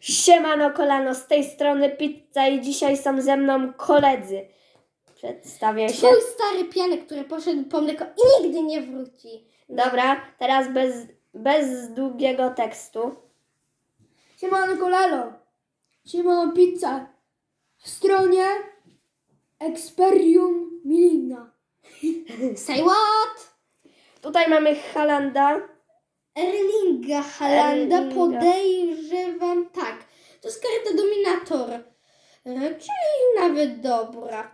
Siemano kolano, z tej strony pizza i dzisiaj są ze mną koledzy. Przedstawię się. Twój stary pianek, który poszedł po mleko i nigdy nie wróci. Dobra, teraz bez, bez długiego tekstu. Siemano Kolalo. Siemano Pizza. W stronie Experium Milina. Say what? Tutaj mamy Halanda. Erlinga Halanda Erlinga. podejrzewam tak. To jest karta Dominator. E, Czyli nawet dobra.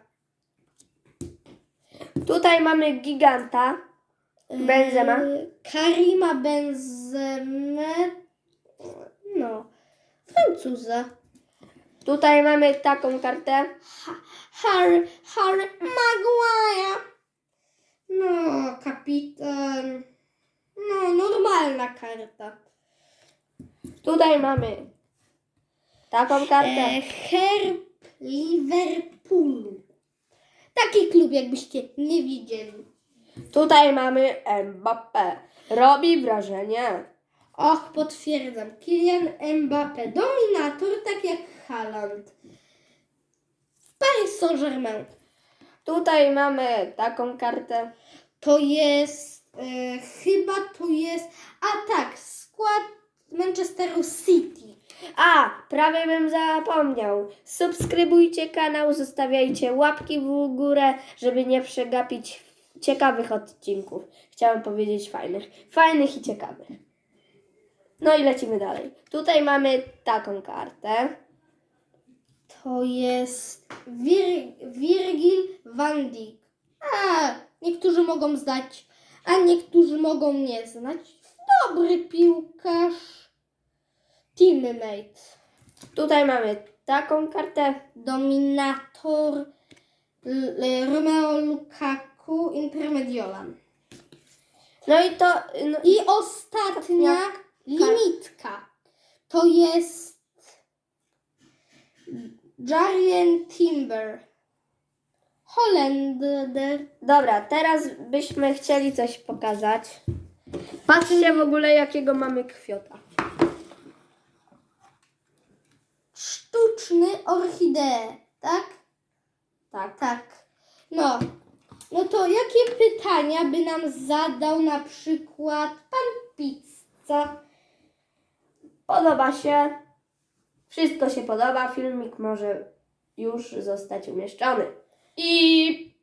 Tutaj mamy Giganta. Benzema. E, Karima Benzemę. No. Francuza. Tutaj mamy taką kartę. Harry, Harry Maguire. No, kapitan. Karta. Tutaj mamy taką kartę. E, Herb Liverpoolu. Taki klub, jakbyście nie widzieli. Tutaj mamy Mbappé. Robi wrażenie. Och, potwierdzam. Kylian Mbappé, dominator, tak jak Haaland. Paris Saint-Germain. Tutaj mamy taką kartę. To jest, e, chyba to jest, a tak, skład Manchesteru City. A, prawie bym zapomniał. Subskrybujcie kanał, zostawiajcie łapki w górę, żeby nie przegapić ciekawych odcinków. Chciałem powiedzieć fajnych. Fajnych i ciekawych. No i lecimy dalej. Tutaj mamy taką kartę. To jest Vir, Virgil van Dijk. A, niektórzy mogą znać, a niektórzy mogą nie znać. Dobry piłkarz. Teammate. Tutaj mamy taką kartę. Dominator Romeo Lukaku Intermediolan. No i to. No, I ostatnia limitka. To jest Giant Timber. Holender. dobra, teraz byśmy chcieli coś pokazać. Patrzcie w ogóle, jakiego mamy kwiota. Sztuczny orchidee, tak? Tak, tak. No. No to jakie pytania by nam zadał na przykład pan Pizza? Podoba się. Wszystko się podoba. Filmik może już zostać umieszczony. I